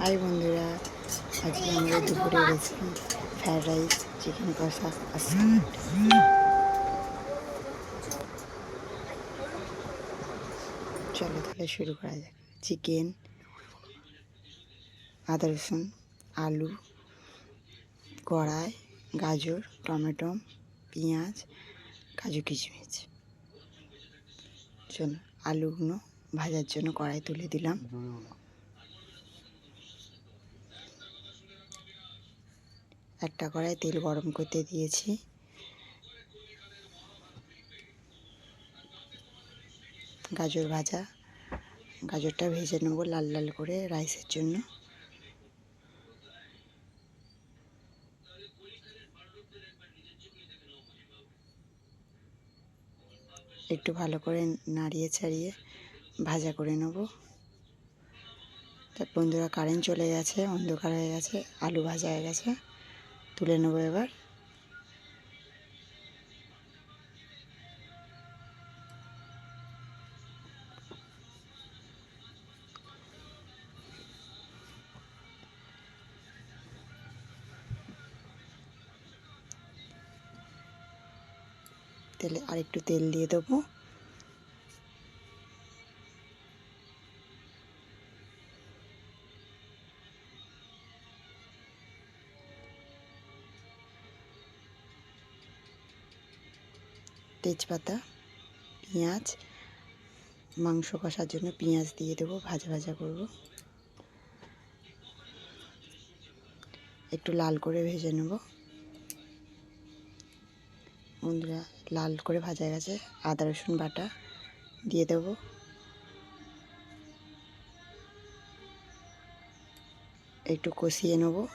High বন্ধুরা, আজকে আমরা দুপুরে রেসিপি ফ্রাইড রাইস, চিকেন কষা আর চলো তাহলে শুরু করা যাক। চিকেন, আদা রসুন, আলু, কড়াই, গাজর, টমেটো, পেঁয়াজ, কাজু কিচমিচ চলো, আলুগুলো ভাজার জন্য কড়াই তুলে দিলাম। একটা কড়াই তেল গরম করতে দিয়েছি। গাজর ভাজা। গাজরটা ভেজে নেব লাল লাল করে রাইসের জন্য। একটু ভালো করে নাড়িয়ে ছাড়িয়ে ভাজা করে নেব। তার বন্ধুরা কারেন্ট চলে গেছে, অন্ধকার হয়ে গেছে, আলু ভাজা হয়ে গেছে। তুলে নেব এবার। তেলে আর একটু তেল দিয়ে দেবো। তেজপাতা, পেঁয়াজ, মাংস কষার জন্য পেঁয়াজ দিয়ে দেবো, ভাজা ভাজা করব। একটু লাল করে ভেজে নেব। বন্ধুরা, লাল করে ভাজা গেছে। আদা, রসুন বাটা দিয়ে দেবো। একটু কষিয়ে নেব।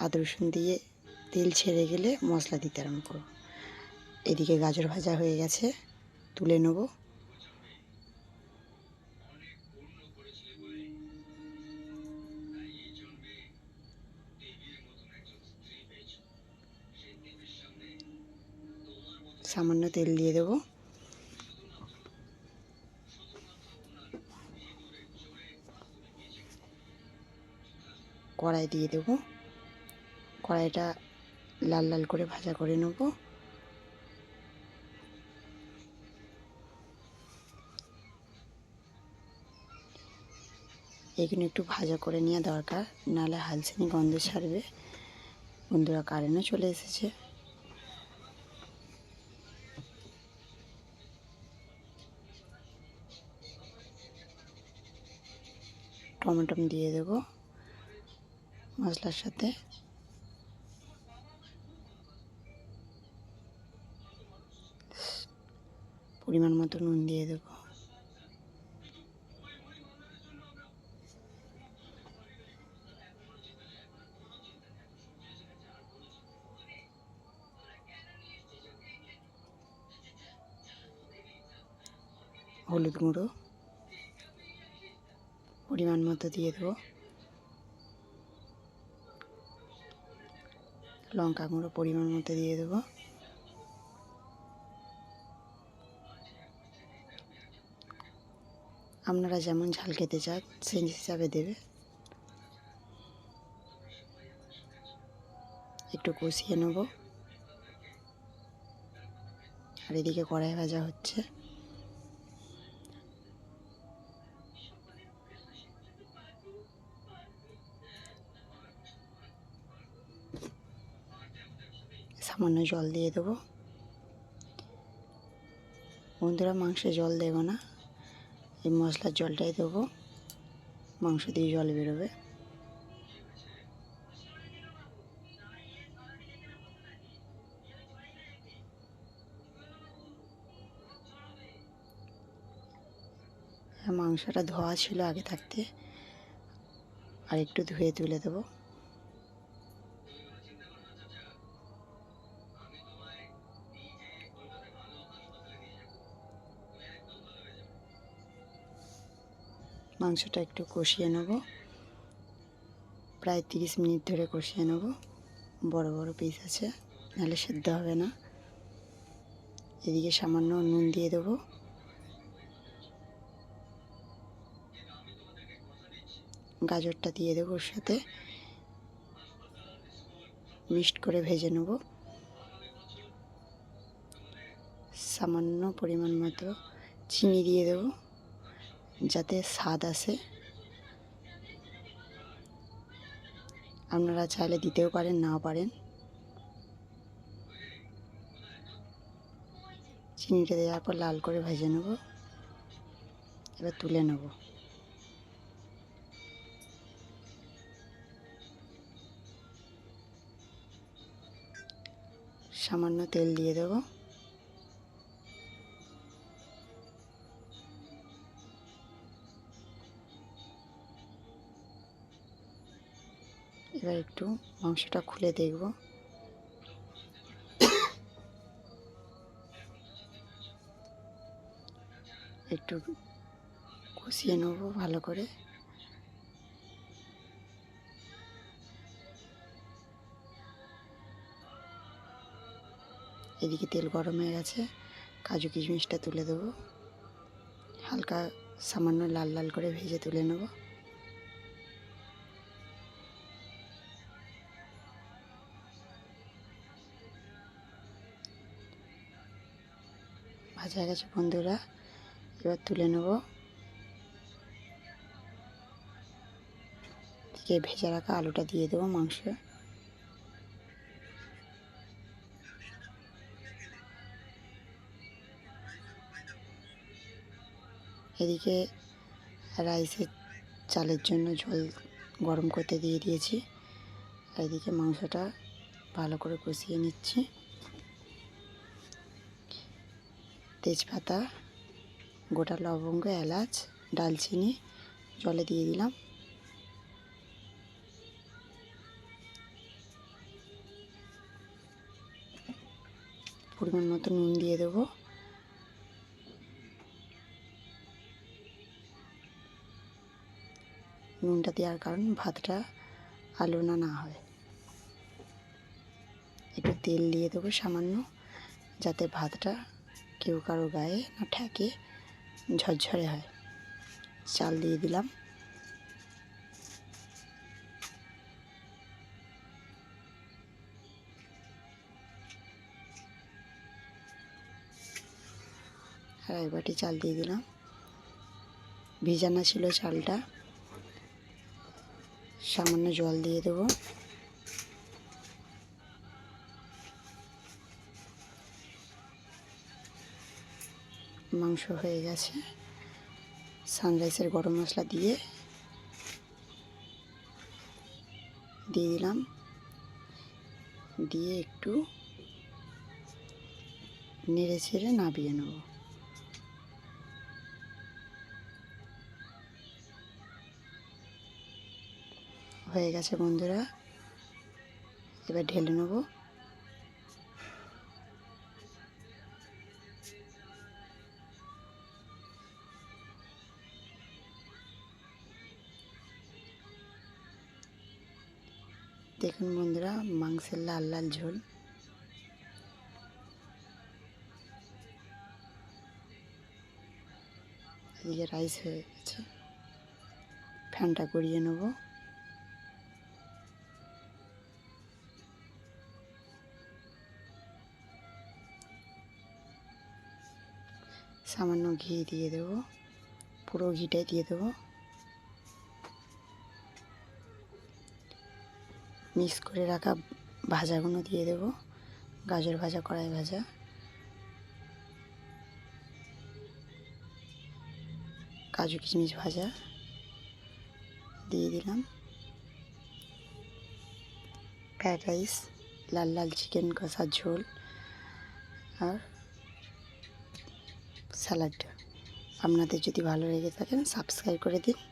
আদা, রসুন দিয়ে তেল ছেড়ে গেলে মশলা দিতে আরম্ভ করব। এদিকে গাজর ভাজা হয়ে গেছে, তুলে নেব। সামান্য তেল দিয়ে দেবো। কড়াই দিয়ে দেবো। কড়াইটা লাল লাল করে ভাজা করে নেব। এখানে একটু ভাজা করে নেওয়া দরকার, নাহলে হালসিনি গন্ধ ছাড়বে। বন্ধুরা, কারেন্টও চলে এসেছে। টমেটো দিয়ে দেবো মশলার সাথে। পরিমাণ মতো নুন দিয়ে দেবো। হলুদ গুঁড়ো পরিমাণ মতো দিয়ে দেবো। লঙ্কা গুঁড়ো পরিমাণ মতো দিয়ে দেবো। আপনারা যেমন ঝাল খেতে চান, সেই হিসাবে দেবে। একটু কষিয়ে নেব। আর এদিকে কড়াই ভাজা হচ্ছে। সামান্য জল দিয়ে দেবো। বন্ধুরা, মাংসে জল দেবো না। এই মশলার জলটাই দেবো। মাংস দিয়ে জল বেরোবে। মাংসটা ধোয়া ছিল আগে থাকতে। আর একটু ধুয়ে তুলে দেবো। মাংসটা একটু কষিয়ে নেব। প্রায় তিরিশ মিনিট ধরে কষিয়ে নেব। বড় বড় পিস আছে, নাহলে সেদ্ধ হবে না। এদিকে সামান্য নুন দিয়ে দেবো। গাজরটা দিয়ে দেবো ওর সাথে। মিক্সড করে ভেজে নেব। সামান্য পরিমাণ মতো চিনি দিয়ে দেবো। যাতে স্বাদ আসে। আপনারা চাইলে দিতেও পারেন, নাও পারেন। চিনিটা দেওয়ার পর লাল করে ভেজে নেব। এবার তুলে নেব। সামান্য তেল দিয়ে দেবো। এবার একটু মাংসটা খুলে দেখব। একটু কষিয়ে নেব ভালো করে। এদিকে তেল গরম হয়ে গেছে, কাজু কিশমিশটা তুলে দেবো। হালকা সামান্য লাল লাল করে ভেজে তুলে নেব। ভাজা হয়ে গেছে, বন্ধুরা। এবার তুলে নেব। থেকে ভেজে রাখা আলুটা দিয়ে দেবো মাংস। এদিকে রাইসের চালের জন্য জল গরম করতে দিয়ে দিয়েছি। এদিকে মাংসটা ভালো করে কষিয়ে নিচ্ছি। তেজপাতা, গোটা লবঙ্গ, এলাচ, ডালচিনি, জলে দিয়ে দিলাম। পরিমাণ মতো নুন দিয়ে দেবো। নুনটা দেওয়ার কারণ ভাতটা আলু না না হয়। একটু তেল দিয়ে দেবো সামান্য, যাতে ভাতটা কেউ কারও গায়ে না ঠেকে ঝরঝরে হয়। চাল দিয়ে দিলাম। আর এক বাটি চাল দিয়ে দিলাম। ভিজানো ছিল চালটা। সামান্য জল দিয়ে দেবো। মাংস হয়ে গেছে। সানরাইসের গরম মশলা দিয়ে দিয়ে দিলাম। দিয়ে একটু নেড়ে ছেড়ে নাবিয়ে নেব। হয়ে গেছে বন্ধুরা, এবার ঢেলে নেব। মাংসের লাল লাল ঝোল? এদিকে রাইস হয়ে গেছে। ফ্যানটা করিয়ে নেব। সামান্য ঘি দিয়ে দেবো। পুরো ঘিটাই দিয়ে দেবো। মিক্স করে রাখা ভাজাগুলো দিয়ে দেবো। গাজর ভাজা, কড়াই ভাজা। কাজু কিশমিশ ভাজা দিয়ে দিলাম। ফ্রায়েড রাইস, লাল লাল চিকেন কষার ঝোল আর স্যালাডটা। আপনাদের যদি ভালো লেগে থাকেন সাবস্ক্রাইব করে দিন।